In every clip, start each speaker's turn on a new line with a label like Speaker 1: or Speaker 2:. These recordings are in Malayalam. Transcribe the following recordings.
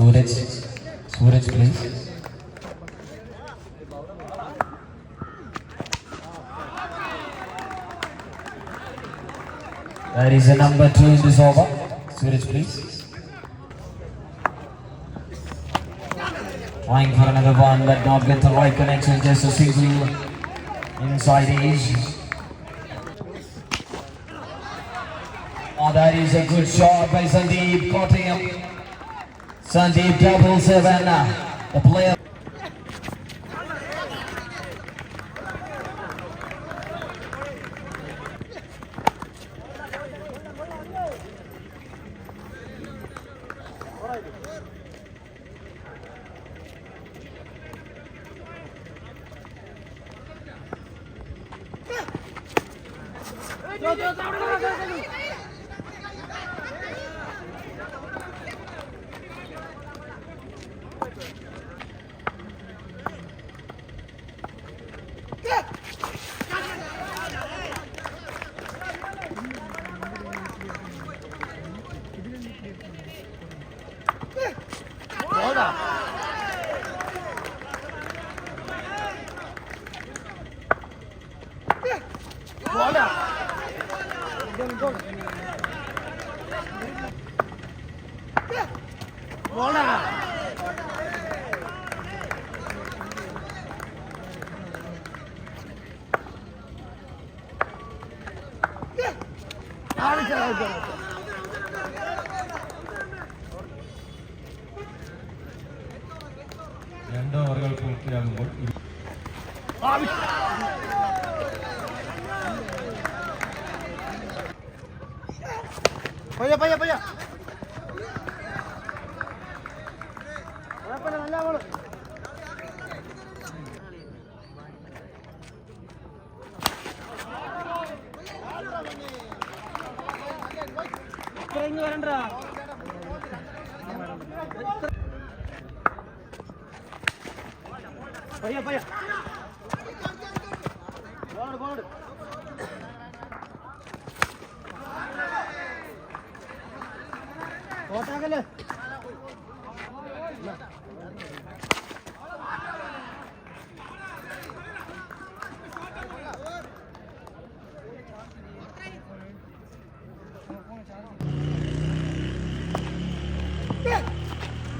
Speaker 1: Suraj, Suraj, please. That is a number two in this over. Suraj, please. Trying for another one, but not get the right connection. Just a single inside edge. Oh, ah, that is a good shot by Sandeep, cutting him. Sandeep double seven. The player.
Speaker 2: Go, go, go,
Speaker 3: go, go, go. രണ്ട് ഓവറുകൾ പൂർത്തിയാകുമ്പോൾ வந்து வரேன்டா. பையா பையா போடு போடு. போட்டாகல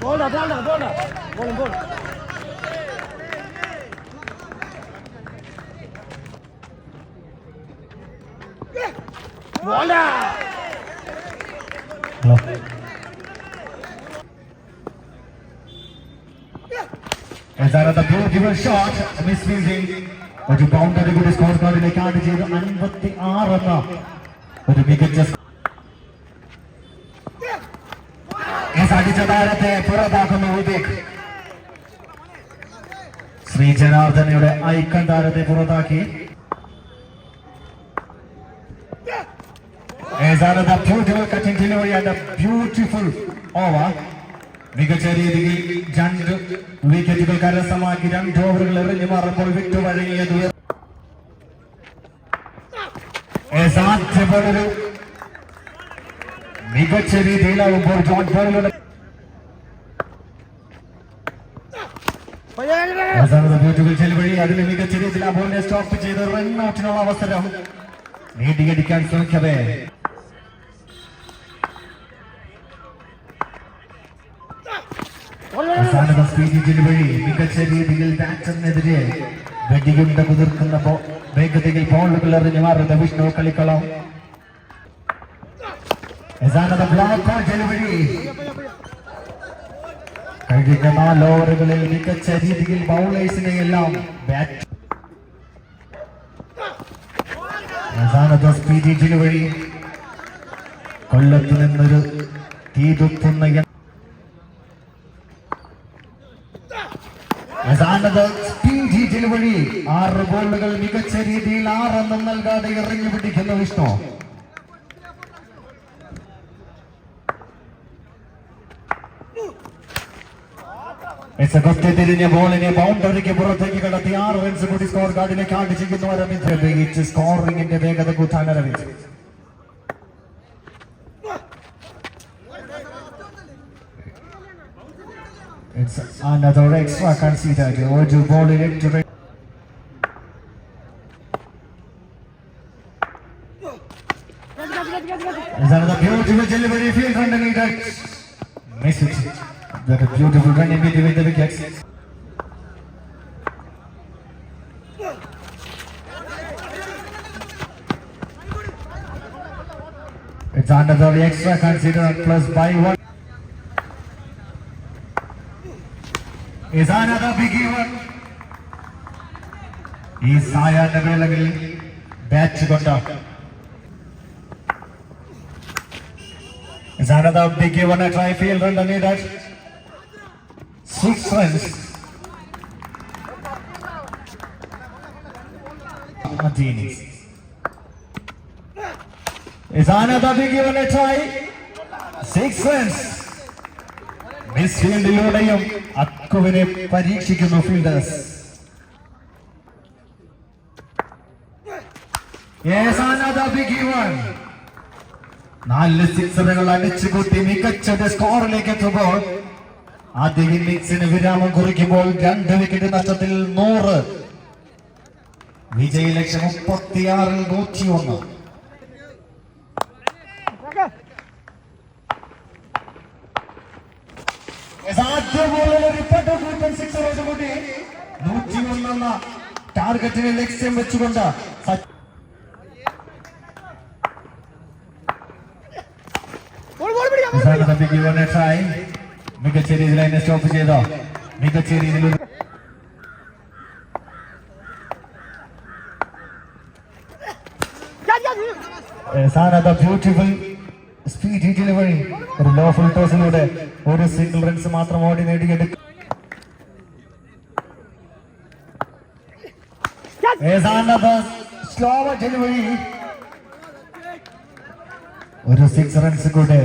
Speaker 3: ബോൾഡാ ബോൾഡാ ബോൾഡാ ബോളും ബോളും ബോൾഡാ
Speaker 4: As another beautiful shot, misfielding. ഒരു ബൗണ്ടറി കൂടി സ്കോർ കാർഡിലേക്ക് ആഡ് ചെയ്ത് അൻപത്തി ആറ് എന്ന ഒരു മികച്ച അടിച്ച താരത്തെ പുറത്താക്കുന്ന ഉദിക് ശ്രീ ജനാർദ്ദനയുടെ ഐക്കൺ പുറത്താക്കി ബ്യൂട്ടിഫുൾ over. മികച്ച രീതിയിൽ രണ്ട് വിക്കറ്റുകൾ കരസ്ഥമാക്കി രണ്ട് ഓവറുകൾ എറിഞ്ഞു മാറുമ്പോൾ വിട്ടു വഴങ്ങിയത് മികച്ച രീതിയിലാവുമ്പോൾ ജോൺ ബോളിലൂടെ ചെലവഴി അതിന് മികച്ച രീതിയിൽ ആ ബോളിനെ സ്റ്റോപ്പ് ചെയ്ത് റൺ ഔട്ടിനുള്ള അവസരം. നീട്ടിയടിക്കാൻ ശ്രമിക്കവേ. വഴി. മികച്ച രീതിയിൽ ബാറ്ററിനെതിരെ വെടിയുണ്ട കുതിർക്കുന്ന വേഗതയിൽ ബോളുകൾ എറിഞ്ഞു മാറുന്ന വിഷ്ണു കളിക്കളം. ബ്ലോക്ക് ചെലവഴി കഴിഞ്ഞ നാല് ഓവറുകളിൽ മികച്ച രീതിയിൽ ബൗളേഴ്സിനെ എല്ലാം ബാറ്റ് അവസാനത്തെ സ്പീരീറ്റിന് വഴി കൊല്ലത്ത് നിന്നൊരു തീതുത്തുന്ന വഴി ആറ് ബോളുകൾ മികച്ച രീതിയിൽ ആറെണ്ണം നൽകാതെ ഇറങ്ങി പിടിക്കുന്ന വിഷ്ണു. എസ് തിരിഞ്ഞ ബോളിനെ ബൗണ്ടറിക്ക് പുറത്തേക്ക് കടത്തി ആറ് റൺസ് കൂടി സ്കോർ കാർഡിലേക്ക് ആഡ് ചെയ്യുന്നു അരവിന്ദ് പ്രത്യേകിച്ച് സ്കോറിംഗിന്റെ വേഗത കൂട്ടാൻ Aravind It's another extra considered. ഒരു ബോളിൽ എട്ട് run Is another beautiful delivery field underneath that. Miss it. That a beautiful run and we give it. It's another extra considered plus by one. Is another biggie one. ಈ ಸಹಾಯದಲ್ಲಿ ಬ್ಯಾಚ್ ಕೊಟ್ಟ ಜಾನದ ಬಿಗಿ one try feel run that. Six runs. Martinez. Is another biggie one a try. Six runs. Miss ഫീൽഡിലൂടെയും അക്കുവിനെ പരീക്ഷിക്കുന്നു fielders Yes, another biggie one. നാല് സിക്സറുകൾ അടിച്ചുകൂട്ടി മികച്ച സ്കോറിലേക്ക് എത്തുമ്പോൾ ആദ്യ ഇന്നിംഗ്സിന് വിരാമം കുറിക്കുമ്പോൾ രണ്ട് വിക്കറ്റ് നഷ്ടത്തിൽ നൂറ് വിജയ ലക്ഷ്യം മുപ്പത്തിയാറിൽ നൂറ്റിയൊന്ന് ഒന്ന് ടാർഗറ്റിന് നൂറ്റിയൊന്നെന്ന ലക്ഷ്യം വെച്ചുകൊണ്ട് സച്ചിൻ മികച്ച രീതിയിൽ അതിനെ സ്റ്റോപ്പ് ചെയ്തോ? മികച്ച രീതിയിൽ ബ്യൂട്ടിഫുൾ സ്പീഡ് ഡെലിവറി ഒരു ലോ ഫുൾ ടോസിലൂടെ ഒരു സിംഗിൾ റൺസ് മാത്രം ഓടി നേടിയെടുക്കും സ്ലോ ഡെലിവറി ഒരു സിക്സ് റൺസ് കൂടെ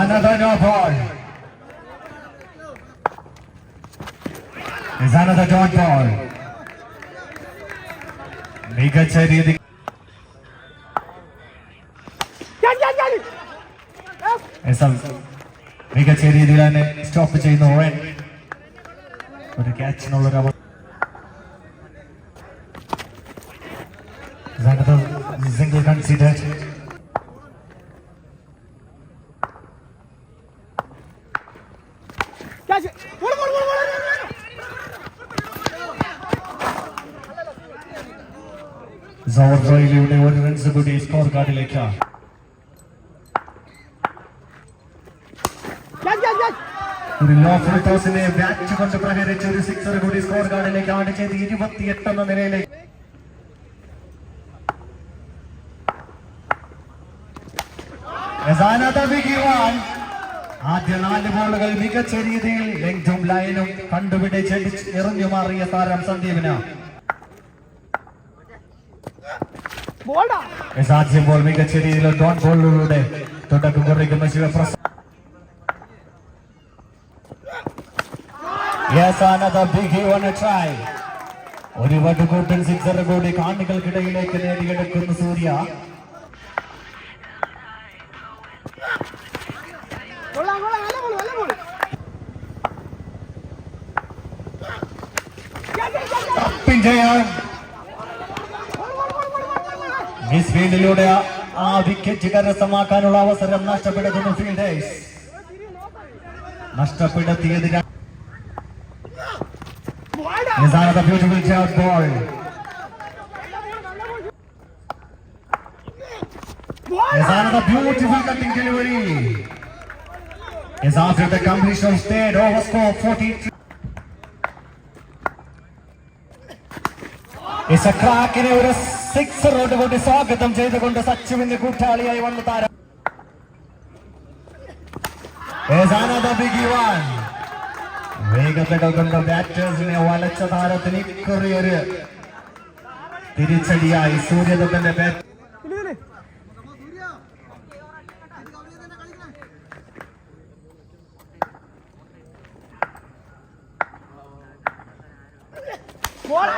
Speaker 4: another no ball. Is another dot ball. മികച്ച രീതി
Speaker 3: ഞാൻ ഞാൻ ഞാൻ
Speaker 4: എസ് മികച്ച രീതിയിൽ തന്നെ സ്റ്റോപ്പ് ചെയ്യുന്നു റൺ ഒരു ക്യാച്ചിനുള്ള സോർജോയിലൂടെ ഒരു റൺസ് കൂടി സ്കോർ കാർഡിലേക്ക് ഒരു ലോ ഫുൾ ടോസിനെ ബാറ്റ് കൊണ്ട് പ്രഹരിച്ച് ഒരു സിക്സർ കൂടി സ്കോർ കാർഡിലേക്ക് ആഡ് ചെയ്ത് ഇരുപത്തിയെട്ട് എന്ന നിലയിലേക്ക്. Another biggie one. ആദ്യ നാല് ബോളുകൾ മികച്ച രീതിയിൽ ലെങ്തും ലൈനും കണ്ടുപിടിച്ച് എറിഞ്ഞു മാറിയ താരം സന്ദീപിന്. ആദ്യം ബോൾ മികച്ച രീതിയിൽ ഡോൺ ബോളിലൂടെ തുടക്കം കുറിക്കുന്ന Sivaprasad Yes, another biggie on a try. ഒരു വടുകൂട്ടൻ സിക്സർ കൂടി കാണികൾക്കിടയിലേക്ക് നേടിയെടുക്കുന്ന സൂര്യ. മിസ് ഫീൽഡിലൂടെ ആ- ആ വിക്കറ്റ് കരസ്ഥമാക്കാനുള്ള അവസരം നഷ്ടപ്പെടുത്തുന്നു ഫീൽഡേഴ്സ് നഷ്ടപ്പെടുത്തിയത് ര-
Speaker 3: ബോൾഡാ
Speaker 4: Yes, another beautiful shot ball. Yes, another beautiful cutting delivery. Yes, after the completion of third over score 43. ക്രാക്കിനെ ഒരു സിക്സറോട് കൂടി സ്വാഗതം ചെയ്തുകൊണ്ട് സച്ചുവിന്റെ കൂട്ടാളിയായി വന്ന താരം. വേഗതകൾ കൊണ്ട് ബാറ്റേഴ്സിനെ വലച്ച താരത്തിന് ഇക്കുറിയൊരു തിരിച്ചടിയായി സൂര്യദത്തന്റെ bat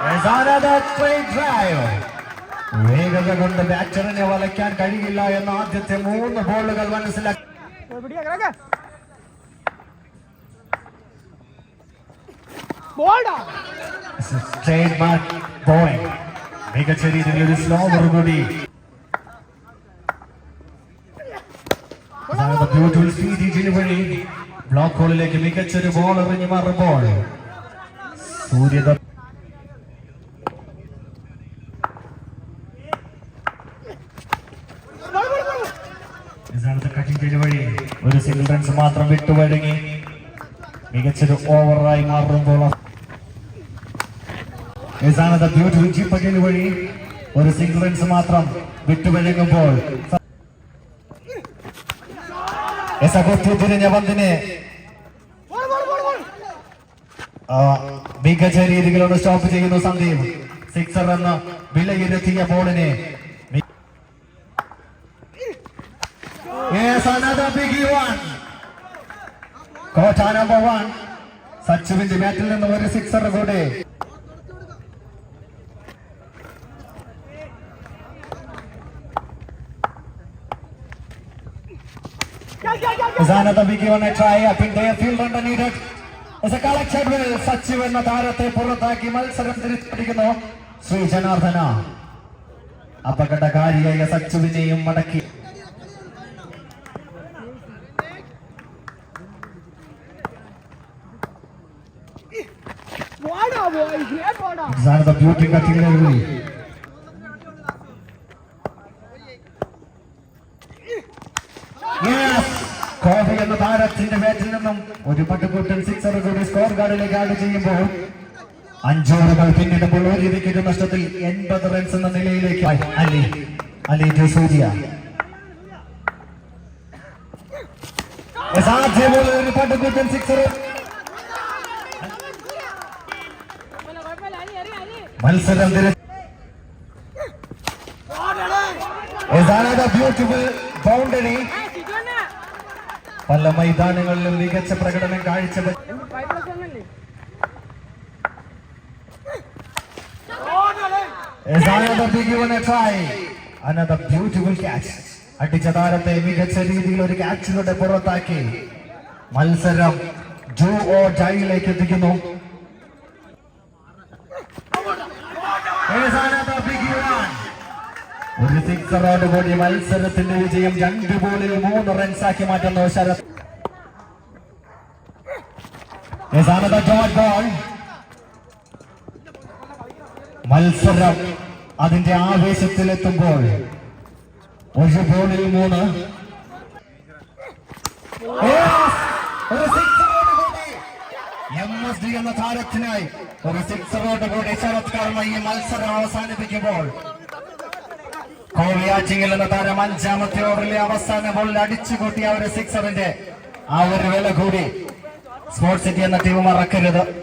Speaker 4: Is another straight drive. കൊണ്ട് ബാറ്ററിനെ വലയ്ക്കാൻ കഴിയില്ല എന്ന ആദ്യത്തെ മൂന്ന് ബോളുകൾ മനസ്സിലാക്കി. മികച്ച രീതിയിൽ ഒരു സ്ലോവർ കൂടി. ബ്യൂട്ടിഫുൾ വഴി ബ്ലോക്ക് ഹോളിലേക്ക് മികച്ചൊരു ബോൾ എറിഞ്ഞു മാറുമ്പോൾ സൂര്യദ റൺസ് മാത്രം വിട്ടുവഴങ്ങി. മികച്ചൊരു ഓവറായി മാറുമ്പോൾ ചീപ്പകയിൽ വഴി ഒരു സിംഗിൾ റൺസ് മാത്രം വിട്ടുവഴങ്ങുമ്പോൾ തിരിഞ്ഞ പന്തിനെ. മികച്ച രീതികളോട് സ്റ്റോപ്പ് ചെയ്യുന്നു സന്ദീപ്. സിക്സർ എന്ന വിലയിരുത്തിയ ബോളിനെ Yes, another biggie one. Coach number one. സച്ചുവിന്റെ ബാറ്റിൽ നിന്ന് ഒരു സിക്സർ കൂടെ
Speaker 3: യാ യാ യാ
Speaker 4: Is another biggie one a try up in there field under needed. Is a collection will Sachu എന്ന താരത്തെ പുറത്താക്കി മത്സരം തിരിച്ചടിക്കുന്നു ശ്രീ ജനാർദ്ദന അപകടകാരിയായ സച്ചുവിനെയും മടക്കി Cutting കോഹ്ലി എന്ന താരത്തിന്റെ ബാറ്റിൽ നിന്നും ഒരു പട്ടുകൂട്ടൻ സിക്സർ കൂടി സ്കോർ കാർഡിലേക്ക് ആഡ് ചെയ്യുമ്പോൾ അഞ്ചോറുകൾ പിന്നിടുമ്പോൾ ഒരു വിക്കറ്റ് നഷ്ടത്തിൽ എൺപത് റൺസ് എന്ന നിലയിലേക്ക് അലി അലി ടു സൂര്യ. Yes, ആദ്യ ബോളിൽ ഒരു പട്ടുകൂട്ടൻ സിക്സർ മത്സരം ബ്യൂട്ടിഫുൾ ബൗണ്ടറി പല മൈതാനങ്ങളിലും മികച്ച പ്രകടനം കാഴ്ചവെച്ച Is another big one a try. Another. അടിച്ച താരത്തെ മികച്ച രീതിയിൽ ഒരു ക്യാച്ചിലൂടെ പുറത്താക്കി മത്സരം ജോ ഓ ജൈയിലേക്ക് എത്തിക്കുന്നു Is another big one. ഒരു സിക്സറോട് കൂടി മത്സരത്തിന്റെ വിജയം രണ്ട് ബോളിൽ മൂന്ന് റൺസാക്കി മാറ്റുന്ന ശരത്. മത്സരം അതിന്റെ ആവേശത്തിലെത്തുമ്പോൾ ഒരു ബോളിൽ മൂന്ന്. കൂടി ഡി എന്ന താരത്തിനായി ഒരു സിക്സറോട് കൂടി ശരത് കർമ്മ ഈ മത്സരം അവസാനിപ്പിക്കുമ്പോൾ. കോവിയാച്ചിങ്ങിൽ എന്ന താരം അഞ്ചാമത്തെ ഓവറിലെ അവസാന ബോളിൽ അടിച്ചുകൂട്ടിയ ഒരു സിക്സറിന്റെ ആ ഒരു വില കൂടി. സ്പോർട്സ് സിറ്റി എന്ന ടീം മറക്കരുത്.